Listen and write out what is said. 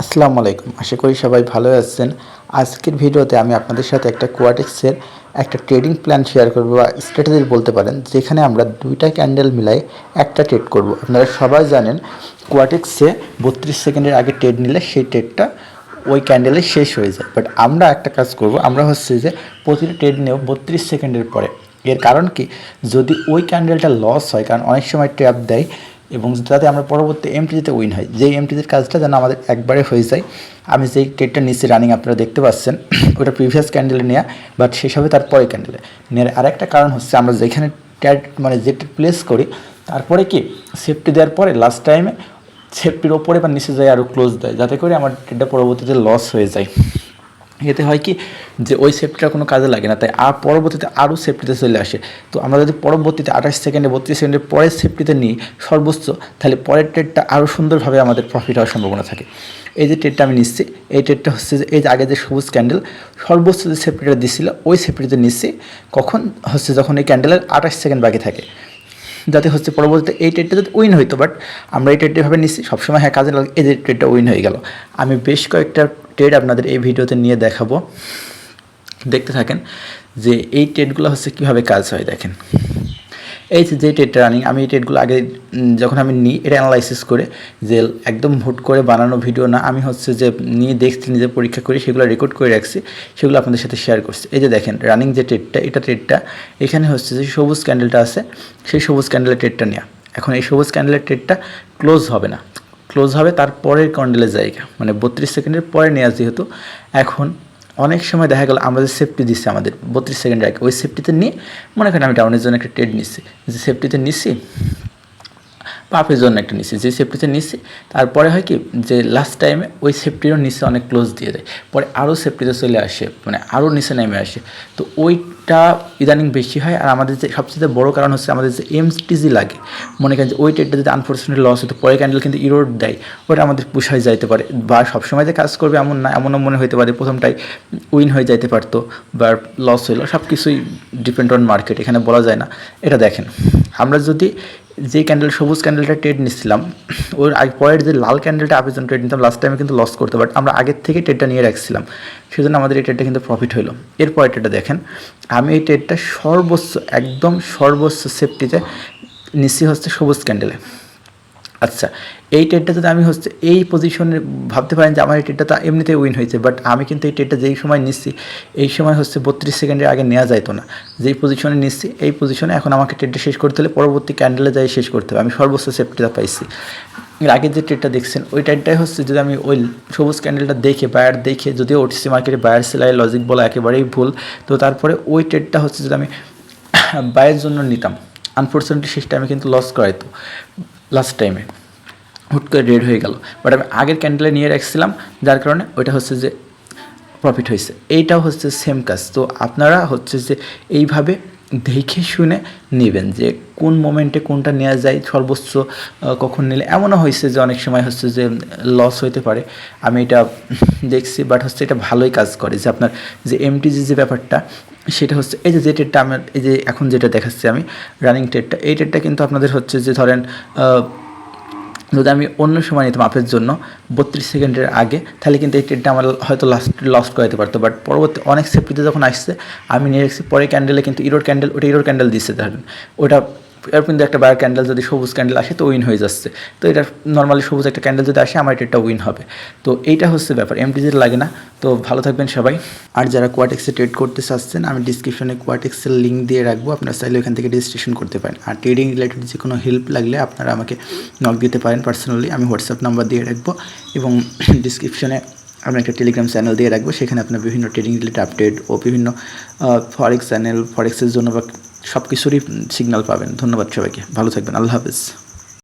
আসসালামু আলাইকুম। আশা করি সবাই ভালো আছেন। আজকের ভিডিওতে আমি আপনাদের সাথে একটা কোয়াটেক্সের একটা ট্রেডিং প্ল্যান শেয়ার করব বা স্ট্র্যাটেজি বলতে পারেন, যেখানে আমরা দুইটা ক্যান্ডেল মিলাই একটা ট্রেড করব। আপনারা সবাই জানেন কোয়াটেক্সে বত্রিশ সেকেন্ডের আগে ট্রেড নিলে সেই ট্রেডটা ওই ক্যান্ডেলে শেষ হয়ে যায়। বাট আমরা একটা কাজ করব, আমরা হচ্ছে যে প্রতিটা ট্রেড নেব বত্রিশ সেকেন্ডের পরে। এর কারণ কি? যদি ওই ক্যান্ডেলটা লস হয়, কারণ অনেক সময় ট্র্যাপ দেয় এবং যাতে আমরা পরবর্তী এমটিতে উইন হয়। যেই এমটিদের কাজটা যেন আমাদের একবারে হয়ে যায়। আমি যেই ট্রেডটা নিচ্ছি রানিং আপনারা দেখতে পাচ্ছেন, ওটা প্রিভিয়াস ক্যান্ডেলে নেওয়া বাট শেষ হবে তার পরে ক্যান্ডেলে নেওয়ার আরেকটা কারণ হচ্ছে আমরা যেখানে ট্যাড মানে যেটা প্লেস করি, তারপরে কি সেফটি দেওয়ার পরে লাস্ট টাইমে সেফটির ওপরে বা নিচে যায় আরও ক্লোজ দেয়, যাতে করে আমার ট্রেডটা পরবর্তীতে লস হয়ে যায়। এতে হয় কি যে ওই সেফটিটা কোনো কাজে লাগে না। তাই আর পরবর্তীতে আরও সেফটিতে চলে আসে। তো আমরা যদি পরবর্তীতে আঠাশ সেকেন্ডে বত্রিশ সেকেন্ডে পরের সেফটিতে নিই সর্বোচ্চ, তাহলে পরের ট্রেডটা আরও সুন্দরভাবে আমাদের প্রফিট হওয়ার সম্ভাবনা থাকে। এই যে ট্রেডটা আমি নিচ্ছি, এই ট্রেডটা হচ্ছে যে, এই যে আগে যে সবুজ ক্যান্ডেল সর্বোচ্চ যে সেফটিটা দিচ্ছিল ওই সেফটিতে নিচ্ছি। কখন? হচ্ছে যখন এই ক্যান্ডেলের আঠাশ সেকেন্ড বাকি থাকে। যাতে হচ্ছে পরবর্তীতে এই ট্রেডটা যাতে উইন হইতো বাট আমরা এই ট্রেডটা ভাবে নিচ্ছি, সবসময় হ্যাঁ কাজে লাগে, এই যে ট্রেডটা উইন হয়ে গেল। আমি বেশ কয়েকটা ট্রেড আপনাদের এই ভিডিওতে নিয়ে দেখাবো। দেখতে থাকেন যে এই ট্রেডগুলো হচ্ছে কীভাবে কাজ হয় দেখেন। এই যে ট্রেডটা রানিং আমি এই ট্রেডগুলো আগে যখন আমি নিই এটা অ্যানালাইসিস করে যে একদম হুট করে বানানো ভিডিও না, আমি হচ্ছে যে নিয়ে দেখছি, নিজে পরীক্ষা করি সেগুলো রেকর্ড করে রাখছি, সেগুলো আপনাদের সাথে শেয়ার করছি। এই যে দেখেন রানিং যে ট্রেডটা এটা ট্রেডটা এখানে হচ্ছে যে সবুজ ক্যান্ডেলটা আছে, সেই সবুজ ক্যান্ডেলের ট্রেডটা নেওয়া এখন এই সবুজ ক্যান্ডেলের ট্রেডটা ক্লোজ হবে না। ক্লোজ হবে তার পরের ক্যান্ডেলের জায়গা। মানে বত্রিশ সেকেন্ডের পরে নেওয়া যেহেতু, এখন অনেক সময় দেখা গেল আমরা যে সেফটি দিচ্ছি আমাদের। বত্রিশ সেকেন্ডের আগে। ওই সেফটিতে নিয়ে, মনে করেন আমি ডাউনের জন্য একটা ট্রেড নিচ্ছি যে সেফটিতে নিচ্ছি পাপের জন্য একটা নিচ্ছি যে সেফটিতে নিচ্ছি তারপরে হয় কি, যে লাস্ট টাইমে ওই সেফটিরও নিচে অনেক ক্লোজ দিয়ে দেয়। পরে আরও সেফটিতে চলে আসে মানে আরও নিচে নেমে আসে। তো ওইটা ইদানিং বেশি হয় আর আমাদের যে সবচেয়ে বড় কারণ হচ্ছে আমাদের যে এমটিজি লাগে। মনে করেন যে ওই ট্রেডটা যদি আনফর্চুনেটলি লস হতো, পরে ক্যান্ডেল কিন্তু ইরোড দেয়, ওটা আমাদের পুষায় যাইতে পারে বা সবসময় যে কাজ করবে এমন না, এমনও মনে হতে পারে প্রথমটাই উইন হয়ে যাইতে পারতো বা লস হইল। সব কিছুই ডিপেন্ড অন মার্কেট এখানে বলা যায় না। এটা দেখেন, আমরা যদি যে ক্যান্ডেল সবুজ ক্যান্ডেলটা ট্রেড নিচ্ছিলাম ওর আগে পরের যে লাল ক্যান্ডেলটা আপনি যখন ট্রেড নিতাম লাস্ট টাইমে কিন্তু লস করতে বাট আমরা আগের থেকে ট্রেডটা নিয়ে রাখছিলাম। সেজন্য আমাদের এই ট্রেডটা কিন্তু প্রফিট হলো এরপর ট্রেডটা দেখেন আমি এই ট্রেডটা সর্বোচ্চ একদম সর্বোচ্চ সেফটিতে নিচে হচ্ছে সবুজ ক্যান্ডেলে আচ্ছা এই ট্রেডটা যদি আমি হচ্ছে এই পজিশনে ভাবতে পারেন যে আমার এই ট্রেডটা তো এমনিতেই উইন হয়েছে বাট আমি কিন্তু এই ট্রেডটা যেই সময় নিচ্ছি, এই সময় হচ্ছে বত্রিশ সেকেন্ডের আগে নেওয়া যাইতো না। যেই পজিশনে নিচ্ছি, এই পজিশনে এখন আমাকে ট্রেডটা শেষ করতে হলে পরবর্তী ক্যান্ডেলে যাই শেষ করতে হবে। আমি সর্বোচ্চ সেফটিটা পাইছি। এর আগের যে ট্রেডটা দেখছেন, ওই ট্রেডটাই হচ্ছে যদি আমি ওই সবুজ ক্যান্ডেলটা দেখে বায়ার দেখে, যদিও ওটিসি মার্কেটে বায়ার সেলাই লজিক বলা একেবারেই ভুল, তো তারপরে ওই ট্রেডটা হচ্ছে যদি আমি বায়ের জন্য নিতাম। আনফর্চুনেটলি শেষ টাইমে কিন্তু লস করাইতো। লাস্ট টাইমে হুট করে রেড হয়ে গেল। বাট আমি আগের ক্যান্ডেলে নিয়ে রাখছিলাম, যার কারণে ওইটা হচ্ছে যে প্রফিট হয়েছে। এইটাও হচ্ছে সেম কাজ। তো আপনারা হচ্ছে যে এইভাবে দেখে শুনে নেবেন যে কোন মোমেন্টে কোনটা নেওয়া যায়, সর্বোচ্চ কখন নিলে। এমনও হয়েছে যে অনেক সময় হচ্ছে যে লস হইতে পারে। আমি এটা দেখছি বাট হচ্ছে এটা ভালোই কাজ করে যে আপনার যে এমটিজি যে ব্যাপারটা, সেটা হচ্ছে এই যে যে ট্রেডটা আমার এই যে এখন যেটা দেখাচ্ছি আমি রানিং ট্রেডটা এই ট্রেডটা কিন্তু আপনাদের হচ্ছে যে ধরেন যদি আমি অন্য সময় নিতাম আপের জন্য বত্রিশ সেকেন্ডের আগে, তাহলে কিন্তু এই ট্রেনটা আমার হয়তো লাস্ট লস্ট করাতে পারতো। বাট পরবর্তী অনেক সেফটিতে যখন আসছে, আমি নিয়ে রেখেছি, পরে ক্যান্ডেলে কিন্তু ইরোর ক্যান্ডেল ওটা ইরোর ক্যান্ডেল দিচ্ছে, ধরেন। ওটা এর কিন্তু একটা বায়ার ক্যান্ডেল যদি সবুজ ক্যান্ডেল আসে, তো উইন হয়ে যাচ্ছে। তো এটা নর্মালি সবুজ একটা ক্যান্ডেল যদি আসে, আমার এটা উইন হবে। তো এইটা হচ্ছে ব্যাপার এমটিজির লাগে না। তো ভালো থাকবেন সবাই। আর যারা কোয়াটেক্সে ট্রেড করতে চাচ্ছেন, আমি ডিসক্রিপশনে কোয়াটেক্সের লিঙ্ক দিয়ে রাখব। আপনারা চাইলে ওখান থেকে রেজিস্ট্রেশন করতে পারেন। আর ট্রেডিং রিলেটেড যে কোনো হেল্প লাগলে আপনারা আমাকে নক দিতে পারেন পার্সোনালি আমি হোয়াটসঅ্যাপ নাম্বার দিয়ে রাখব এবং ডিসক্রিপশনে আমি একটা টেলিগ্রাম চ্যানেল দিয়ে রাখব। সেখানে আপনার বিভিন্ন ট্রেডিং রিলেটেড আপডেট ও বিভিন্ন ফরেক্স চ্যানেল ফরেক্সের জন্য বা সব কিছুরই সিগনাল পাবেন। ধন্যবাদ সবাইকে। ভালো থাকবেন। আল্লাহ হাফিজ।